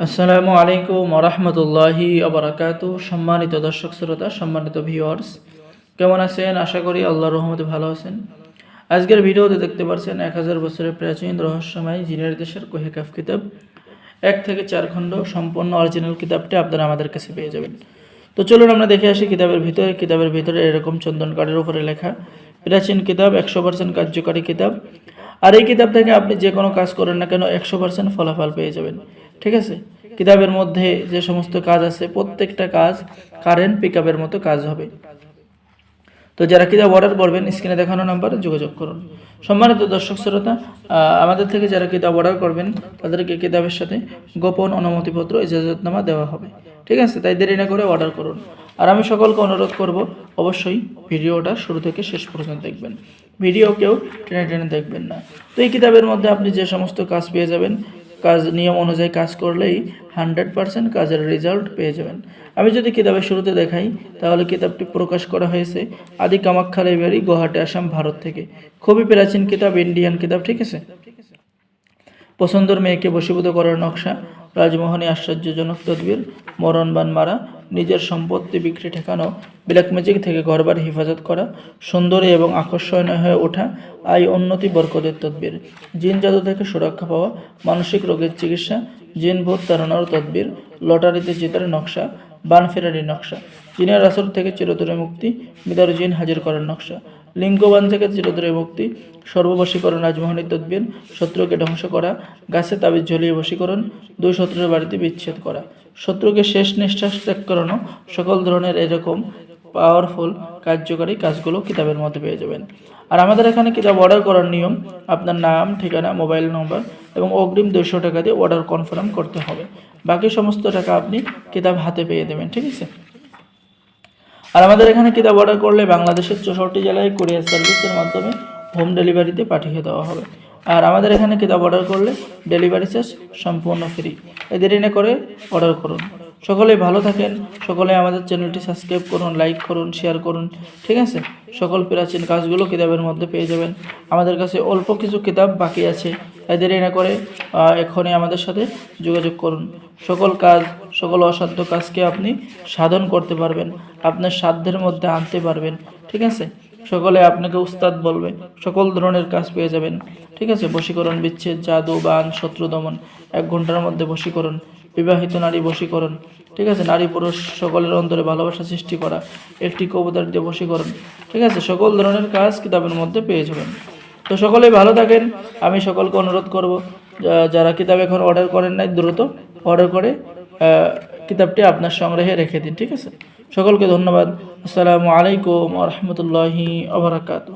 আসসালামু আলাইকুম রহমতুল্লাহি আবরাকাত সম্মানিত দর্শক শ্রোতা, সম্মানিত ভিওয়ার্স কেমন আছেন? আশা করি আল্লাহ রহমতে ভালো আছেন। আজকের ভিডিওতে দেখতে পাচ্ছেন এক হাজার বছরের প্রাচীন রহস্যময় জিনের দেশের কোহেকাফ কিতাব। এক থেকে চার খণ্ড সম্পূর্ণ অরিজিনাল কিতাবটি আপনারা আমাদের কাছে পেয়ে যাবেন। তো চলুন আমরা দেখে আসি কিতাবের ভিতরে। কিতাবের ভিতরে এরকম চন্দন কাঠের উপরে লেখা, প্রাচীন কিতাব, একশো পার্সেন্ট কার্যকারী কিতাব। আর এই কিতাব থেকে আপনি যে কোনো কাজ করেন না কেন, একশো পার্সেন্ট ফলাফল পেয়ে যাবেন। ঠিক আছে? কিতাবের মধ্যে যে সমস্ত কাজ আছে, প্রত্যেকটা কাজ কারেন্ট পিক মতো কাজ হবে। তো যারা কিতাব অর্ডার করবেন স্ক্রিনে দেখানো নাম্বারে যোগাযোগ করুন। সম্মানিত দর্শক শ্রোতা আমাদের থেকে যারা কিতাব অর্ডার করবেন, তাদেরকে কিতাবের সাথে গোপন অনুমতিপত্র, ইজাজতনামা দেওয়া হবে। ঠিক আছে? তাই দেরি না করে অর্ডার করুন। আর আমি সকলকে অনুরোধ করব, অবশ্যই ভিডিওটা শুরু থেকে শেষ পর্যন্ত দেখবেন। ভিডিও কেউ টেনে টেনে দেখবেন না। তো এই কিতাবের মধ্যে আপনি যে সমস্ত কাজ পেয়ে যাবেন কাজ নিয়ম অনুযায়ী কাজ করলেই হান্ড্রেড পারসেন্ট কাজের রেজাল্ট পেয়ে যাবেন। আমি যদি কিতাবের শুরুতে দেখাই, তাহলে কিতাবটি প্রকাশ করা হয়েছে আদি কামাখ্যা লাইব্রেরি, গুয়াহাটি, আসাম, ভারত থেকে। খুবই প্রাচীন কিতাব, ইন্ডিয়ান কিতাব, ঠিক আছে? পছন্দর মেয়েকে বশীভূত করার নকশা, রাজমোহনী আশ্চর্যজনক তদবির মরণবান মারা নিজের সম্পত্তি বিক্রি ঠেকানো ব্ল্যাক ম্যাজিক থেকে ঘরবার হেফাজত করা, সুন্দরী এবং আকর্ষণীয় হয়ে ওঠা, আই উন্নতি বরকদের তদ্বির। জিন জাদু থেকে সুরক্ষা পাওয়া, মানসিক রোগের চিকিৎসা, জিন ভূত তাড়ানোর তদ্বির, লটারিতে জেতার নকশা, বান ফেরারির নকশা, জিনের আসর থেকে চিরতরে মুক্তি বিদার জিন হাজির করার নকশা লিঙ্গবান থেকে চিরতরে মুক্তি সর্ববশীকরণ রাজমোহনী তদ্বির, শত্রুকে ধ্বংস করা, গাছে তাবিজ ঝুলিয়ে বশীকরণ, দুই শত্রুর বাড়িতে বিচ্ছেদ করা। শত্রুকে শেষ নিঃশ্বাস ত্যাগ করানো সকল ধরনের এরকম পাওয়ারফুল কার্যকারী কাজগুলো কিতাবের মধ্যে পেয়ে যাবেন। আর আমাদের এখানে কিতাব অর্ডার করার নিয়ম, আপনার নাম, ঠিকানা মোবাইল নম্বর এবং অগ্রিম দুশো টাকা দিয়ে অর্ডার কনফার্ম করতে হবে। বাকি সমস্ত টাকা আপনি কিতাব হাতে পেয়ে দেবেন, ঠিক আছে? আর আমাদের এখানে কিতাব অর্ডার করলে বাংলাদেশের চৌষট্টি জেলায় কুরিয়ার সার্ভিসের মাধ্যমে হোম ডেলিভারিতে পাঠিয়ে দেওয়া হবে। আর আমাদের এখানে কিতাব অর্ডার করলে ডেলিভারি চার্জ সম্পূর্ণ ফ্রি এই দেরি না করে অর্ডার করুন। সকলে ভালো থাকেন, সকলে আমাদের চ্যানেলটি সাবস্ক্রাইব করুন লাইক করুন শেয়ার করুন, ঠিক আছে? সকল প্রাচীন কাজগুলো কিতাবের মধ্যে পেয়ে যাবেন। আমাদের কাছে অল্প কিছু কিতাব বাকি আছে। তাই দেরি না করে এখনই আমাদের সাথে যোগাযোগ করুন। সকল কাজ, সকল অসাধ্য কাজকে আপনি সাধন করতে পারবেন, আপনার সাধ্যের মধ্যে আনতে পারবেন, ঠিক আছে? সকলে আপনাকে উস্তাদ বলবে, সকল ধরনের কাজ পেয়ে যাবেন, ঠিক আছে? বশীকরণ, বিচ্ছেদ, জাদু, বান, শত্রু, দমন, এক ঘণ্টার মধ্যে বশীকরণ, বিবাহিত নারী বশীকরণ, ঠিক আছে? নারী পুরুষ সকলের অন্তরে ভালোবাসা সৃষ্টি করা, একটি কবুতর দিয়ে বশীকরণ, ঠিক আছে? সকল ধরনের কাজ কিতাবের মধ্যে পেয়ে যাবেন। তো সকলেই ভালো থাকেন। আমি সকলকে অনুরোধ করব যারা কিতাব এখন অর্ডার করেন নাই, দ্রুত অর্ডার করে কিতাবটি আপনার সংগ্রহে রেখে দিন, ঠিক আছে? সকলকে ধন্যবাদ। আসসালামু আলাইকুম রহমতুল্লাহি আবরাকাতু